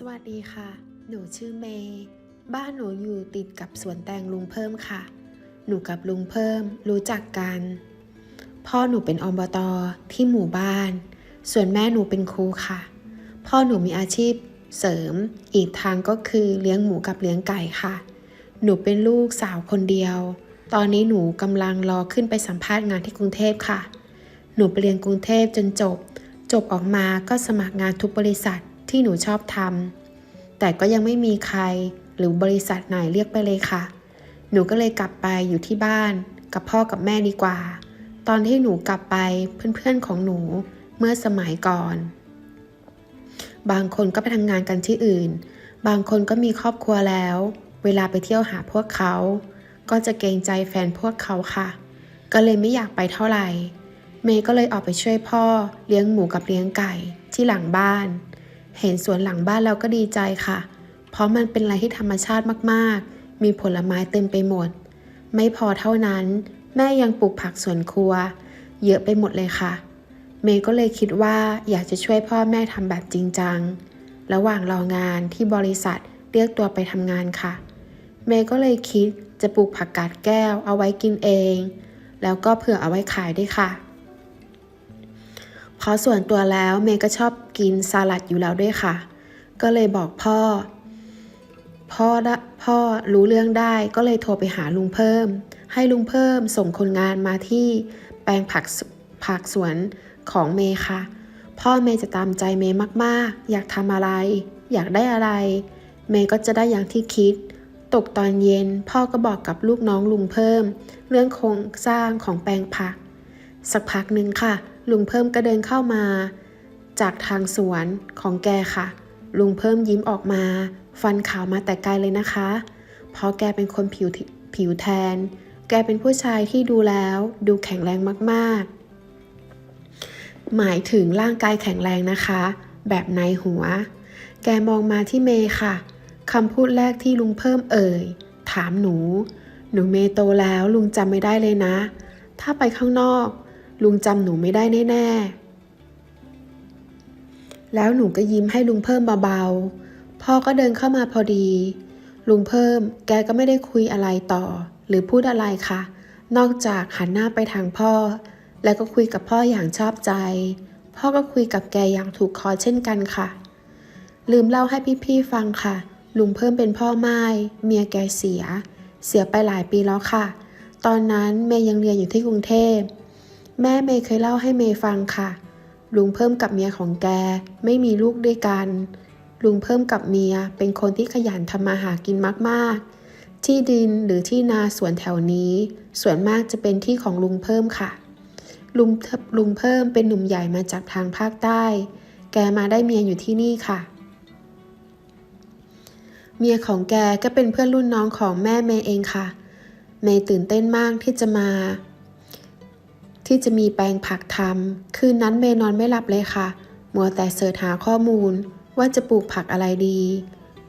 สวัสดีค่ะ หนูชื่อเมย์บ้านหนูอยู่ติดกับสวนแตงลุงเพิ่มค่ะ หนูกับลุงเพิ่มรู้จักกัน พ่อหนูเป็นอบตที่หมู่บ้าน ส่วนแม่หนูเป็นครูค่ะ พ่อหนูมีอาชีพเสริม อีกทางก็คือเลี้ยงหมูกับเลี้ยงไก่ค่ะ หนูเป็นลูกสาวคนเดียว ตอนนี้หนูกำลังรอขึ้นไปสัมภาษณ์งานที่กรุงเทพค่ะ หนูไปเรียนกรุงเทพจนจบ จบออกมาก็สมัครงานทุกบริษัท ที่หนูชอบทำแต่ก็ยังไม่มีใครหรือบริษัทไหนเรียกไปเลยค่ะ หนูก็เลยกลับไปอยู่ที่บ้าน กับพ่อกับแม่ดีกว่า ตอนที่หนูกลับไปเพื่อนๆของหนูเมื่อสมัยก่อน บางคนก็ไปทำงานกันที่อื่น บางคนก็มีครอบครัวแล้ว เวลาไปเที่ยวหาพวกเขา ก็จะเกรงใจแฟนพวกเขาค่ะ ก็เลยไม่อยากไปเท่าไหร่ เมย์ก็เลยออกไปช่วยพ่อ เลี้ยงหมูกับเลี้ยงไก่ที่หลังบ้าน เห็นสวนหลังบ้านเราก็ดีใจค่ะ เพราะมันเป็นอะไรที่ธรรมชาติมากๆ มีผลไม้เต็มไปหมด ไม่พอเท่านั้น แม่ยังปลูกผักสวนครัว เยอะไปหมดเลยค่ะ เมย์ก็เลยคิดว่าอยากจะช่วยพ่อแม่ทำแบบจริงจัง ระหว่างรองานที่บริษัทเรียกตัวไปทำงานค่ะ เมย์ก็เลยคิดจะปลูกผักกาดแก้วเอาไว้กินเอง แล้วก็เผื่อเอาไว้ขายด้วยค่ะ เพราะส่วนตัวแล้วเมย์ก็ชอบกินสลัดอยู่แล้วด้วยค่ะ ก็เลยบอกพ่อ พ่อละพ่อรู้เรื่องได้ก็เลยโทรไปหาลุงเพิ่ม ให้ลุงเพิ่มส่งคนงานมาที่แปลงผักผักสวนของเมย์ค่ะ พ่อเมย์จะตามใจเมย์มากๆ อยากทำอะไร อยากได้อะไร เมย์ก็จะได้อย่างที่คิด ตกตอนเย็นพ่อก็บอกกับลูกน้องลุงเพิ่ม เรื่องโครงสร้างของแปลงผัก สักพักหนึ่งค่ะ ลุงเพิ่มก็เดินเข้ามา จากทางสวนของแกค่ะ ลุงเพิ่มยิ้มออกมา ฟันขาวมาแต่ไกลเลยนะคะ เพราะแกเป็นคนผิวผิวแทน แกเป็นผู้ชายที่ดูแล้วดูแข็งแรงมากๆ หมายถึงร่างกายแข็งแรงนะคะ แบบในหัว แกมองมาที่เมย์ค่ะคำพูดแรกที่ลุงเพิ่มเอ่ย ถามหนู หนูเมย์โตแล้วลุงจำไม่ได้เลยนะ ถ้าไปข้างนอก ลุงจำหนูไม่ได้แน่ๆ แล้วหนูก็ยิ้มให้ลุงเพิ่มเบาๆ พ่อก็เดินเข้ามาพอดี ลุงเพิ่มแกก็ไม่ได้คุยอะไรต่อ หรือพูดอะไรค่ะ นอกจากหันหน้าไปทางพ่อ แล้วก็คุยกับพ่ออย่างชอบใจ พ่อก็คุยกับแกอย่างถูกคอเช่นกันค่ะ ลืมเล่าให้พี่ๆฟังค่ะ ลุงเพิ่มเป็นพ่อไม้เมียแกเสีย เสียไปหลายปีแล้วค่ะ ตอนนั้นเมย์ยังเรียนอยู่ที่กรุงเทพ แม่เมย์เคยเล่าให้เมย์ฟังค่ะ ลุงเพิ่มกับเมียของแกไม่มีลูกด้วยกัน ลุงเพิ่มกับเมียเป็นคนที่ขยันทำมาหากินมากๆ ที่ดินหรือที่นาสวนแถวนี้ ส่วนมากจะเป็นที่ของลุงเพิ่มค่ะ ลุงลุงเพิ่มเป็นหนุ่มใหญ่มาจากทางภาคใต้ แกมาได้เมียอยู่ที่นี่ค่ะ เมียของแกก็เป็นเพื่อนรุ่นน้องของแม่เมย์เองค่ะ เมย์ตื่นเต้นมากที่จะมา ที่จะมีแปลงผักทำคืนนั้นเมย์นอนไม่หลับเลยค่ะ มัวแต่เสิร์ชหาข้อมูล ว่าจะปลูกผักอะไรดี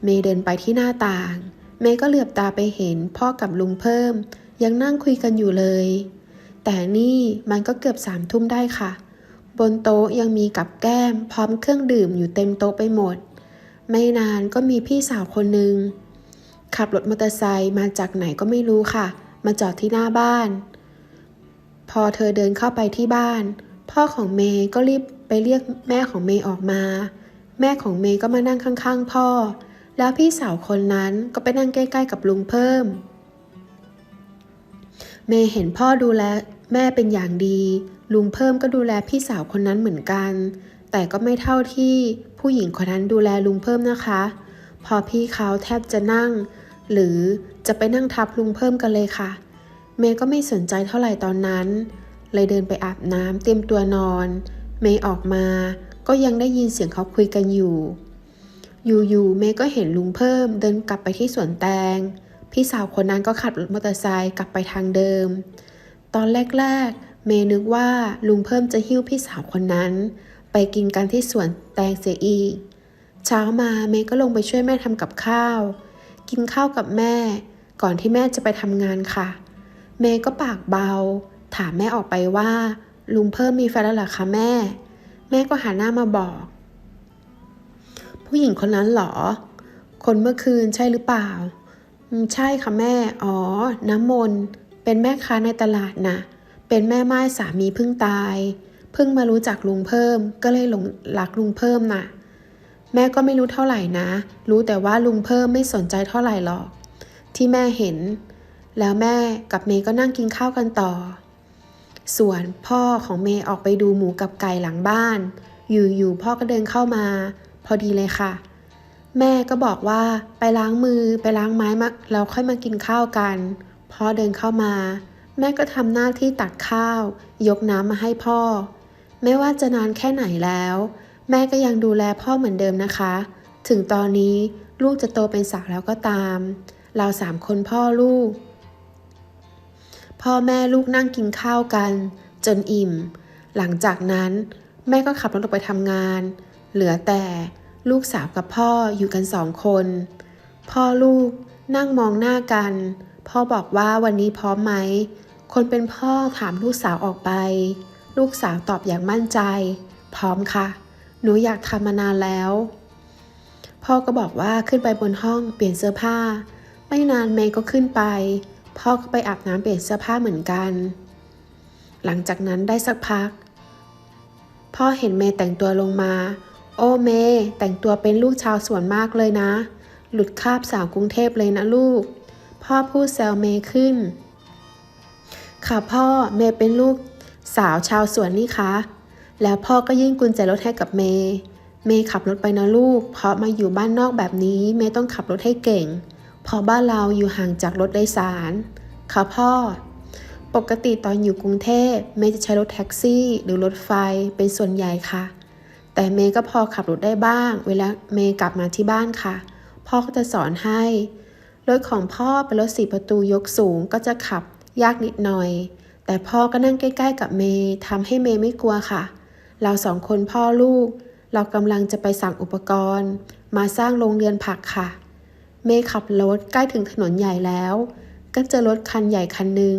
เมย์เดินไปที่หน้าต่าง เมย์ก็เหลือบตาไปเห็นพ่อกับลุงเพิ่ม ยังนั่งคุยกันอยู่เลย แต่นี่มันก็เกือบสามทุ่มได้ค่ะ บนโต๊ะยังมีกับแก้ม พร้อมเครื่องดื่มอยู่เต็มโต๊ะไปหมด ไม่นานก็มีพี่สาวคนหนึ่งขับรถมอเตอร์ไซค์มาจากไหนก็ไม่รู้ค่ะ มาจอดที่หน้าบ้าน พอเธอเดินเข้าไปที่บ้าน พ่อของเมย์ก็รีบไปเรียกแม่ของเมย์ออกมา แม่ของเมย์ก็มานั่งข้างๆ พ่อ แล้วพี่สาวคนนั้นก็ไปนั่งใกล้ๆกับลุงเพิ่ม เมย์เห็นพ่อดูแลแม่เป็นอย่างดี ลุงเพิ่มก็ดูแลพี่สาวคนนั้นเหมือนกัน แต่ก็ไม่เท่าที่ผู้หญิงคนนั้นดูแลลุงเพิ่มนะคะ พอพี่เขาแทบจะนั่ง หรือจะไปนั่งทับลุงเพิ่มกันเลยค่ะ เมย์ก็ไม่สนใจเท่าไหร่ตอนนั้น เลยเดินไปอาบน้ำเตรียมตัวนอน เมย์ออกมา ก็ยังได้ยินเสียงเขาคุยกันอยู่ อยู่ๆเมย์ก็เห็นลุงเพิ่ม เดินกลับไปที่สวนแตง พี่สาวคนนั้นก็ขับรถมอเตอร์ไซค์กลับไปทางเดิม ตอนแรกๆ เมย์นึกว่าลุงเพิ่มจะหิ้วพี่สาวคนนั้น ไปกินกันที่สวนแตงเสียอีก เช้ามาเมย์ก็ลงไปช่วยแม่ทำกับข้าว กินข้าวกับแม่ ก่อนที่แม่จะไปทำงานค่ะ เมย์ก็ปากเบา ถามแม่ออกไปว่า ลุงเพิ่มมีแฟนแล้วหรอคะแม่ แม่ก็หันหน้ามาบอก ผู้หญิงคนนั้นหรอ คนเมื่อคืนใช่หรือเปล่า ใช่ค่ะแม่ อ๋อ น้ำมนเป็นแม่ค้าในตลาดนะเป็นแม่ไม้สามีเพิ่งตาย เพิ่งมารู้จักลุงเพิ่ม ก็เลยหลงรักลุงเพิ่มน่ะ แม่ก็ไม่รู้เท่าไหร่นะ รู้แต่ว่าลุงเพิ่มไม่สนใจเท่าไหร่หรอก ที่แม่เห็น แล้วแม่กับเมย์ก็นั่งกินข้าวกันต่อ ส่วนพ่อของเมย์ออกไปดูหมูกับไก่หลังบ้าน อยู่ๆพ่อก็เดินเข้ามา พอดีเลยค่ะ แม่ก็บอกว่าไปล้างมือไปล้างไม้มาแล้วค่อยมากินข้าวกันพ่อเดินเข้ามา แม่ก็ทำหน้าที่ตักข้าว ยกน้ำมาให้พ่อ ไม่ว่าจะนานแค่ไหนแล้ว แม่ก็ยังดูแลพ่อเหมือนเดิมนะคะ ถึงตอนนี้ลูกจะโตเป็นสาวแล้วก็ตาม เราสามคนพ่อลูก พ่อแม่ลูกนั่งกินข้าวกัน จนอิ่ม หลังจากนั้นแม่ก็ขับรถออกไปทำงาน เหลือแต่ลูกสาวกับพ่ออยู่กันสองคน พ่อลูกนั่งมองหน้ากัน พ่อบอกว่าวันนี้พร้อมไหม คนเป็นพ่อถามลูกสาวออกไป ลูกสาวตอบอย่างมั่นใจ พร้อมค่ะ หนูอยากทำมานานแล้ว พ่อก็บอกว่าขึ้นไปบนห้องเปลี่ยนเสื้อผ้า ไม่นานเมย์ก็ขึ้นไป พ่อก็ไปอาบน้ำเปลี่ยนเสื้อผ้าเหมือนกัน หลังจากนั้นได้สักพัก พ่อเห็นเมย์แต่งตัวลงมา โอ้เมย์แต่งตัวเป็นลูกชาวสวนมากเลยนะ หลุดคาบสาวกรุงเทพเลยนะลูก พ่อพูดแซวเมย์ขึ้น ค่ะพ่อเมย์เป็นลูกสาวชาวสวนนี่คะ แล้วพ่อก็ยื่นกุญแจรถให้กับเมย์ เมย์ขับรถไปนะลูก เพราะมาอยู่บ้านนอกแบบนี้ เมย์ต้องขับรถให้เก่ง พราะบ้านเราอยู่ห่างจากรถโดยสาร ค่ะพ่อ ปกติตอนอยู่กรุงเทพเมย์จะใช้รถแท็กซี่หรือรถไฟเป็นส่วนใหญ่ค่ะ แต่เมย์ก็พอขับรถได้บ้าง เวลาเมย์กลับมาที่บ้านค่ะ พ่อก็จะสอนให้ รถของพ่อเป็นรถสี่ประตูยกสูงก็จะขับยากนิดหน่อย แต่พ่อก็นั่งใกล้ ๆ กับเมย์ทำให้เมย์ไม่กลัวค่ะ เราสองคนพ่อลูก เรากำลังจะไปสั่งอุปกรณ์ มาสร้างโรงเรือนผักค่ะ เมย์ขับรถใกล้ถึงถนนใหญ่แล้ว ก็เจอรถคันใหญ่คันหนึ่ง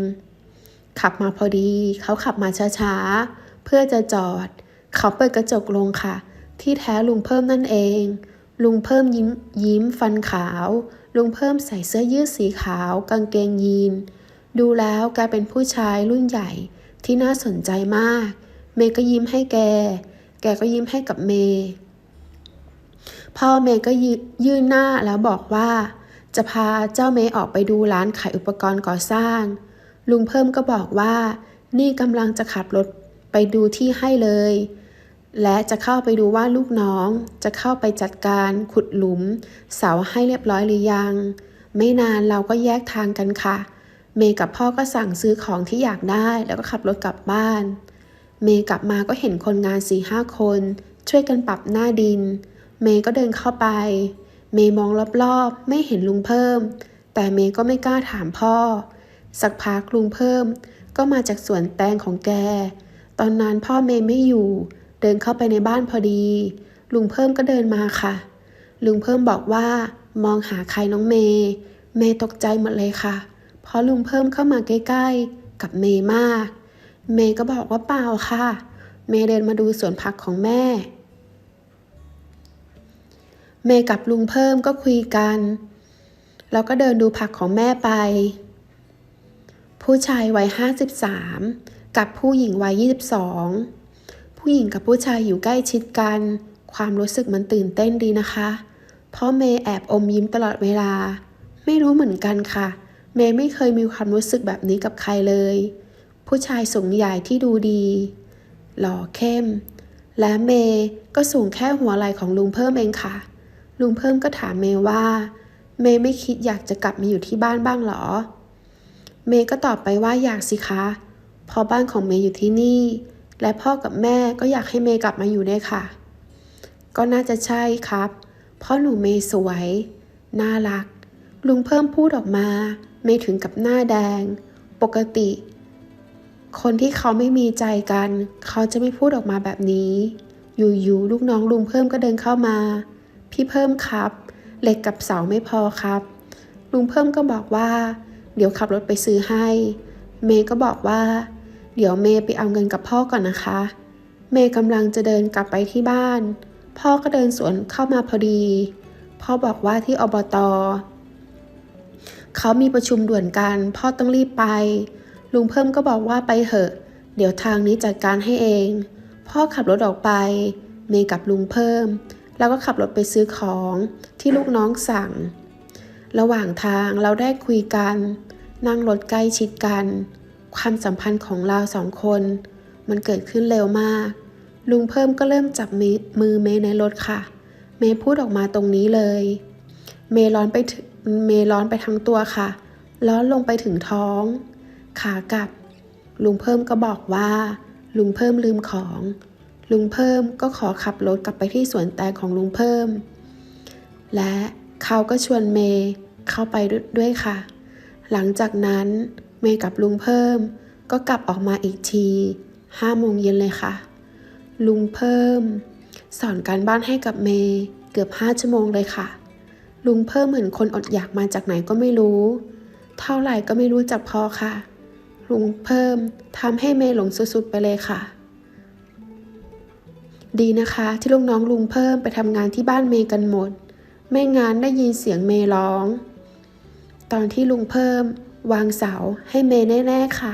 ขับมาพอดี เขาขับมาช้าๆ เพื่อจะจอด เขาเปิดกระจกลงค่ะ ที่แท้ลุงเพิ่มนั่นเอง ลุงเพิ่มยิ้มยิ้มฟันขาว ลุงเพิ่มใส่เสื้อยืดสีขาว กางเกงยีน ดูแล้วกลายเป็นผู้ชายรุ่นใหญ่ที่น่าสนใจมาก เมย์ก็ยิ้มให้แก แกก็ยิ้มให้กับเมย์ พ่อเมย์ก็ยยื่นหน้าแล้วบอกว่า จะพาเจ้าเมย์ออกไปดูร้านขายอุปกรณ์ก่อสร้าง ลุงเพิ่มก็บอกว่า นี่กำลังจะขับรถไปดูที่ให้เลย และจะเข้าไปดูว่าลูกน้อง จะเข้าไปจัดการขุดหลุม เสาให้เรียบร้อยหรือยัง ไม่นานเราก็แยกทางกันค่ะ เมย์กับพ่อก็สั่งซื้อของที่อยากได้แล้วก็ขับรถกลับบ้าน เมย์กลับมาก็เห็นคนงานสี่ห้าคน ช่วยกันปรับหน้าดิน เมย์ก็เดินเข้าไป เมย์มองรอบๆ ไม่เห็นลุงเพิ่ม แต่เมย์ก็ไม่กล้าถามพ่อ สักพักลุงเพิ่ม ก็มาจากสวนแตงของแก ตอนนั้นพ่อเมย์ไม่อยู่ เดินเข้าไปในบ้านพอดี ลุงเพิ่มก็เดินมาค่ะ ลุงเพิ่มบอกว่า มองหาใครน้องเมย์ เมย์ตกใจหมดเลยค่ะ เพราะลุงเพิ่มเข้ามาใกล้ๆ กับเมย์มาก เมย์ก็บอกว่าเปล่าค่ะ เมย์เดินมาดูสวนผักของแม่ เมย์กับลุงเพิ่มก็คุยกัน แล้วก็เดินดูผักของแม่ไป ผู้ชายวัยห้าสิบสามกับผู้หญิงวัยยี่สิบสองผู้หญิงกับผู้ชายอยู่ใกล้ชิดกัน ความรู้สึกมันตื่นเต้นดีนะคะ เพราะเมย์แอบอมยิ้มตลอดเวลา ไม่รู้เหมือนกันค่ะ เมย์ไม่เคยมีความรู้สึกแบบนี้กับใครเลย ผู้ชายสูงใหญ่ที่ดูดี หล่อเข้ม และเมย์ก็สูงแค่หัวไหล่ของลุงเพิ่มเองค่ะ ลุงเพิ่มก็ถามเมย์ว่า เมย์ไม่คิดอยากจะกลับมาอยู่ที่บ้านบ้างหรอ เมย์ก็ตอบไปว่าอยากสิคะเพราะบ้านของเมย์อยู่ที่นี่ และพ่อกับแม่ก็อยากให้เมย์กลับมาอยู่ด้วยค่ะ ก็น่าจะใช่ครับ เพราะหนูเมย์สวย น่ารัก ลุงเพิ่มพูดออกมา เมย์ถึงกับหน้าแดง ปกติ คนที่เขาไม่มีใจกัน เขาจะไม่พูดออกมาแบบนี้ อยู่ๆลูกน้องลุงเพิ่มก็เดินเข้ามา พี่เพิ่มครับ เหล็กกับเสาไม่พอครับ ลุงเพิ่มก็บอกว่า เดี๋ยวขับรถไปซื้อให้ เมย์ก็บอกว่า เดี๋ยวเมย์ไปเอาเงินกับพ่อก่อนนะคะ เมย์กำลังจะเดินกลับไปที่บ้าน พ่อก็เดินสวนเข้ามาพอดี พ่อบอกว่าที่อบตเขามีประชุมด่วนกันพ่อต้องรีบไป ลุงเพิ่มก็บอกว่าไปเหอะ เดี๋ยวทางนี้จัดการให้เอง พ่อขับรถออกไป เมย์กับลุงเพิ่ม แล้วก็ขับรถไปซื้อของที่ลูกน้องสั่ง ระหว่างทางเราได้คุยกัน นั่งรถใกล้ชิดกัน ความสัมพันธ์ของเราสองคน มันเกิดขึ้นเร็วมาก ลุงเพิ่มก็เริ่มจับมือมือเมย์ในรถค่ะ เมย์พูดออกมาตรงนี้เลย เมย์ร้อนไปถึงเมย์ร้อนไปทั้งตัวค่ะ ร้อนลงไปถึงท้อง ขากลับ ลุงเพิ่มก็บอกว่า ลุงเพิ่มลืมของ ลุงเพิ่มก็ขอขับรถกลับไปที่สวนแตงของลุงเพิ่ม และเขาก็ชวนเมย์เข้าไปด้วยค่ะ หลังจากนั้นเมย์กับลุงเพิ่ม ก็กลับออกมาอีกทีห้าโมงเย็นเลยค่ะ ลุงเพิ่ม สอนการบ้านให้กับเมย์เกือบห้าชั่วโมงเลยค่ะ ลุงเพิ่มเหมือนคนอดอยากมาจากไหนก็ไม่รู้ เท่าไหร่ก็ไม่รู้จักพอค่ะ ลุงเพิ่มทำให้เมย์หลงสุดๆไปเลยค่ะ ดีนะคะที่ลูกน้องลุงเพิ่มไปทำงานที่บ้านเมย์กันหมด ไม่งั้นได้ยินเสียงเมย์ร้อง ตอนที่ลุงเพิ่ม วางเสาให้เมย์แน่ๆค่ะ